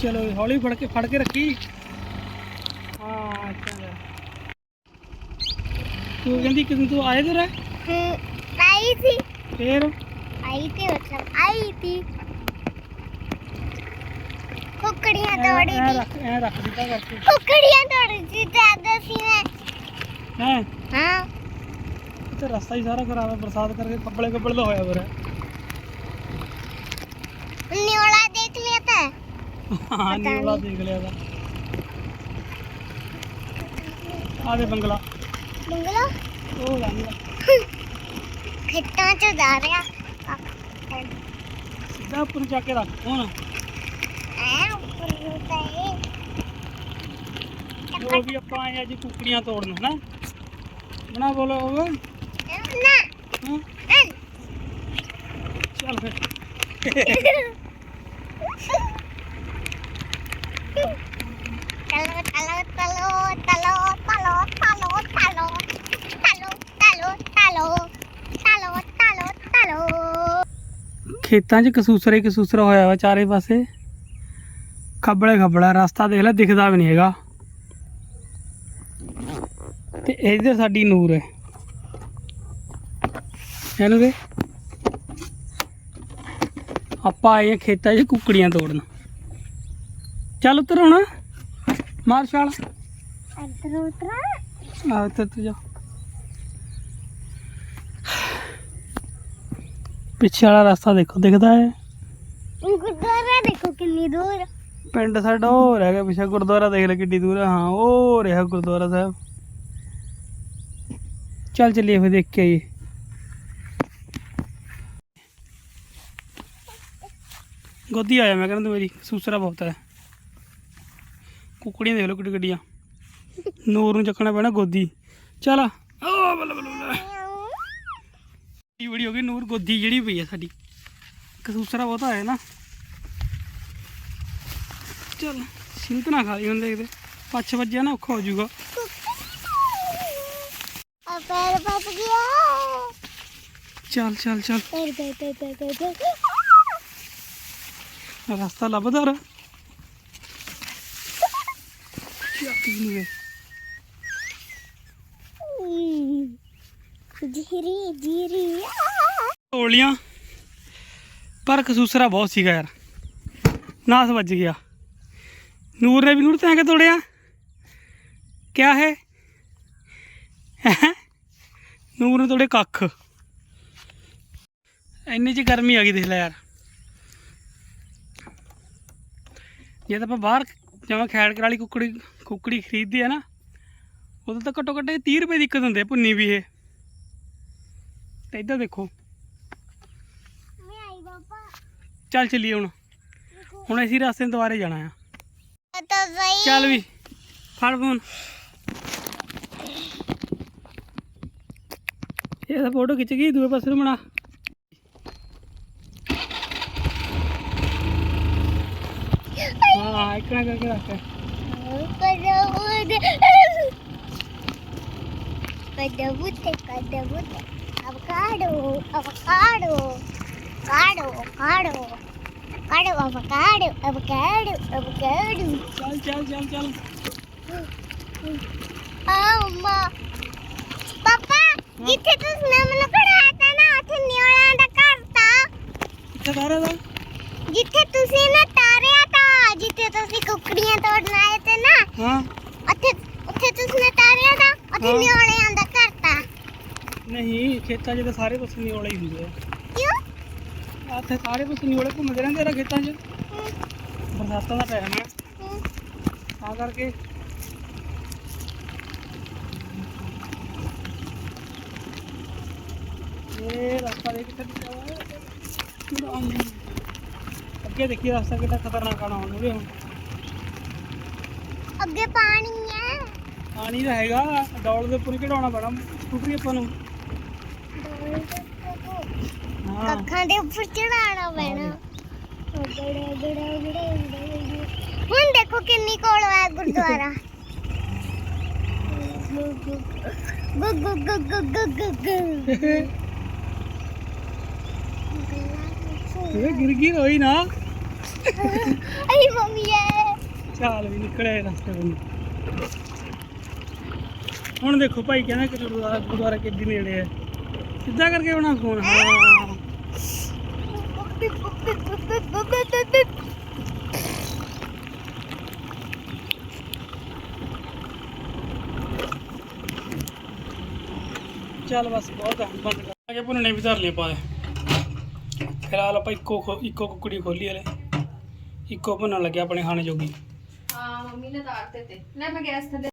ਚਲੋ ਹੌਲੀ ਫੜ ਕੇ ਫੜ ਕੇ ਰੱਖੀ ਹਾਂ ਚੰਗਾ ਤੂੰ ਕਹਿੰਦੀ ਕਿਦੋਂ ਤੂੰ ਆਏ ਤੇ ਰਹਿ हम्म, आई थी ਫੇਰ आई थी मतलब आई थी कुकड़ियाँ दौड़ी ਐ थी ਰੱਖ ਐ ਰੱਖ ਦਿੱਤਾ ਕਰਕੇ कुकड़ियाँ दौड़ी थी ज्यादा सी में ਹੈ हाँ ਤੇ ਰਸਤਾ ਹੀ ਸਾਰਾ ਖਰਾਬ ਹੈ ਬਰਸਾਤ ਕਰਕੇ ਕੱਪੜੇ ਕੱਪੜੇ ਦਾ ਹੋਇਆ ਵਰ न्योला देख लिया था ਹਾਂ ਨੀਲਾ ਦੇਖ ਲਿਆ ਦਾ ਆ ਦੇ ਬੰਗਲਾ। ਬੰਗਲਾ? ਉਹ ਬੰਗਲਾ ਖੇਤਾਂ ਚ ਜਾ ਰਿਹਾ। ਸਿੱਧਾ ਉੱਪਰ ਜਾ ਕੇ ਰੱਖ ਹੁਣ। ਐ ਉੱਪਰ ਨੂੰ ਤਾਂ ਇਹ। ਜੋ ਵੀ ਆਪਾਂ ਆਏ ਅੱਜ ਕੁਕੜੀਆਂ ਤੋੜਨ ਹਨਾ ਬਣਾ ਬੋਲੋ ਉਹ। ਨਾ। ਚਲ ਫਿਰ। ਖੇਤਾਂ 'ਚ ਕਸੂਸਰੇ ਕਸੂਸਰਾ ਹੋਇਆ ਵਾ ਚਾਰੇ ਪਾਸੇ। ਖੱਬੜੇ ਖੱਬੜਾ ਰਸਤਾ ਦੇਖ ਲੈ ਦਿਖਦਾ ਵੀ ਨਹੀਂ ਹੈਗਾ। ਤੇ ਇਹਦੇ ਸਾਡੀ ਨੂਰ ਹੈ। ਇਹਨੂੰ ਦੇ ਆਪਾਂ ਆਏ ਖੇਤਾਂ 'ਚ ਕੁੱਕੜੀਆਂ ਤੋੜਨ। ਚੱਲ ਉਤਰ ਹੁਣ। ਮਾਰਸ਼ਾਲ। ਅੰਦਰ ਉਤਰ। ਆ ਉੱਤਰ ਤੂੰ ਜਾ। ਪਿੱਛੇ ਵਾਲਾ ਰਸਤਾ ਦੇਖੋ ਦਿਖਦਾ ਹੈ? ਪਿੰਡ ਸਾਡਾ ਉਹ ਰਹਿ ਗਿਆ ਪਿੱਛੇ ਗੁਰਦੁਆਰਾ ਦੇਖ ਲੈ ਕਿੰਨੀ ਦੂਰ ਹੈ ਹਾਂ ਉਹ ਰਿਹਾ ਗੁਰਦੁਆਰਾ ਸਾਹਿਬ। ਚੱਲ ਚੱਲੀਏ ਫਿਰ ਦੇਖ ਕੇ ਆਈਏ। ਗੋਦੀ ਆਇਆ ਮੈਂ ਕਹਿੰਦਾ ਤੂੰ ਮੇਰੀ ਸੂਸਰਾ ਬਹੁਤ ਹੈ। ਕੁਕੜੀਆਂ ਦੇਖ ਲੋ ਕਿੱਡੀ ਗੱਡੀਆਂ ਨੂਰ ਨੂੰ ਚੱਕਣਾ ਪੈਣਾ ਗੋਦੀ। ਚਲ ਆ। ਬੱਲੇ ਬੱਲੇ। ਇਹ ਬੜੀ ਹੋ ਗਈ ਨੂਰ ਗੋਦੀ ਜਿਹੜੀ ਪਈ ਆ ਸਾਡੀ। ਕਸੂਸਰਾ ਬਹੁਤ ਆਇਆ ਨਾ। ਚਲ ਸਿੰਤ ਨਾ ਖਾ ਹੁਣ ਦੇਖਦੇ ਪੱਛ ਵੱਜਿਆ ਨਾ ਔਖਾ ਹੋ ਜਾਊਗਾ। ਆ ਪੈਰ ਪੱਟ ਗਿਆ। ਚੱਲ ਚਲ ਚੱਲ। ਪੈਰ ਪੈਰ ਪੈਰ ਪੈਰ, ਪੈਰ ਪੈਰ। ਰਸਤਾ ਲੱਭਦਾ ਰ ਯਾਕੀ ਨੂੰ ਵੇ। ਧੀਰੇ ਧੀਰੇ ਤੋੜ ਪਰ ਕਸੂਸਰਾ ਬਹੁਤ ਸੀਗਾ ਯਾਰ। ਨਾਸ ਵੱਜ ਗਿਆ। ਨੂਰ ਨੇ ਵੀ ਨੂਰ ਤਾਂ ਕਿ ਤੋੜਿਆ? ਕਿਆ ਹੈ? ਨੂਰ ਨੇ ਤੋੜੇ ਕੱਖ। ਇੰਨੀ ਚ ਗਰਮੀ ਆ ਗਈ ਦੇਖ ਲੈ ਯਾਰ। ਜੇ ਤਾਂ ਆਪਾਂ ਬਾਹਰ ਜਿਵੇਂ ਖੈੜ ਕਰਾਲੀ ਕੁੱਕੜੀ ਕੁੱਕੜੀ ਖਰੀਦਦੇ ਆ ਨਾ, ਉਦੋਂ ਤਾਂ ਘੱਟੋ ਘੱਟ 30 ਰੁਪਏ ਦੀ ਇੱਕ ਦਿੰਦੇ ਭੁੰਨੀ ਵੀ ਇਹ। ਤੇ ਇੱਧਰ ਦੇਖੋ। ਚੱਲ ਚੱਲੀਏ ਹੁਣ। ਹੁਣ ਅਸੀਂ ਰਸਤੇ ਦੁਆਰੇ ਜਾਣਾ ਆ। ਚੱਲ ਵੀ ਫੜ ਫੋਨ। ਇਹ ਤਾਂ ਫੋਟੋ ਖਿੱਚ ਗਈ ਦੂਏ ਪਾਸੇ ਨੂੰ ਬਣਾ। ਇੱਕ ਇਕਣਾ ਕਰਕੇ ਰੱਖ। ਕਦਬੂਤ ਕਦਬੂਤ avocado, avocado, avocado, avocado, avocado, avocado, avocado, avocado. चल चल चल चल. आओ माँ. पापा इथे तो नमला पड़ा आता ना अथे निवाला अंडा करता. इथे करा था. जिथे तुझे ना ਖੇਤਾਂ 'ਚ ਤਾਂ ਸਾਰੇ ਪਾਸੇ ਨਿਓਲੇ ਹੀ ਹੁੰਦੇ ਆ। ਕਿਉਂ? ਆਥੇ ਸਾਰੇ ਪਾਸੇ ਨਿਓਲੇ ਘੁੰਮਦੇ ਰਹਿੰਦੇ ਆ ਖੇਤਾਂ 'ਚ। ਬਰਸਾਤਾਂ ਦਾ ਟਾਈਮ ਹੈ। ਤਾਂ ਕਰਕੇ ਇਹ ਰਸਤਾ ਦੇ ਕਿੱਥੇ ਦਿੱਤਾ ਵਾ ਅੱਗੇ ਦੇਖੀ ਰਸਤਾ ਕਿੰਨਾ ਖਤਰਨਾਕ ਆਣਾ ਹੁਣ ਉਹਦੇ ਹੁਣ। ਅੱਗੇ ਪਾਣੀ ਹੈ। ਪਾਣੀ ਤਾਂ ਹੈਗਾ ਡੌਲ ਦੇ ਉੱਪਰ ਹੀ ਚੜਾਉਣਾ ਪੈਣਾ। ਸਕੂਟਰੀ ਆਪਾਂ ਨੂੰ। ਹਾਂ। ਅੱਖਾਂ ਦੇ ਉੱਪਰ ਚੜਾਉਣਾ ਪੈਣਾ। ਬੜਾ ਬੜਾ ਬੜਾ ਹੁਣ ਦੇਖੋ ਕਿੰਨੀ ਕੋਲ ਹੈ ਗੁਰਦੁਆਰਾ। ਗੁੱਗ ਗੁੱਗ ਗੁੱਗ ਗੁੱਗ ਗੁੱਗ ਇਹ ਗਿਰ ਗਿਰ ਹੋਈ ਨਾ। ਅਈ ਮੰਮੀ ਹੈ ਚਾਲ ਵੀ ਨਿਕਲਿਆ ਇਹ ਰਸਤੇ ਤੋਂ ਹੁਣ ਦੇਖੋ ਭਾਈ ਕਹਿੰਦਾ ਕਿ ਗੁਰਦੁਆਰਾ ਗੁਰਦੁਆਰਾ ਕਿੱਡੀ ਨੇੜੇ ਹੈ ਸਿੱਧਾ ਕਰਕੇ ਬਣਾ ਫੋਨ ਹਾਂ ਚੱਲ ਬਸ ਬਹੁਤ ਆ, ਬੰਦ ਕਰ। ਅਗੇ ਭੁੰਨਣੇ ਵੀ ਧਰ ਲਿਆ ਪਾ ਫਿਲਹਾਲ ਆਪਾਂ ਇੱਕੋ ਇੱਕੋ ਕੁਕੜੀ ਖੋਲੀ ਹਲੇ। ਇੱਕੋ ਭੁੰਨਣ ਲੱਗਿਆ ਆਪਣੇ ਖਾਣੇ ਜੋਗੀ। ਹਾਂ, ਮੰਮੀ ਨੇ ਤਾਰ ਤੇ। ਲੈ ਮੈਂ ਗੈਸ ਥੱਲੇ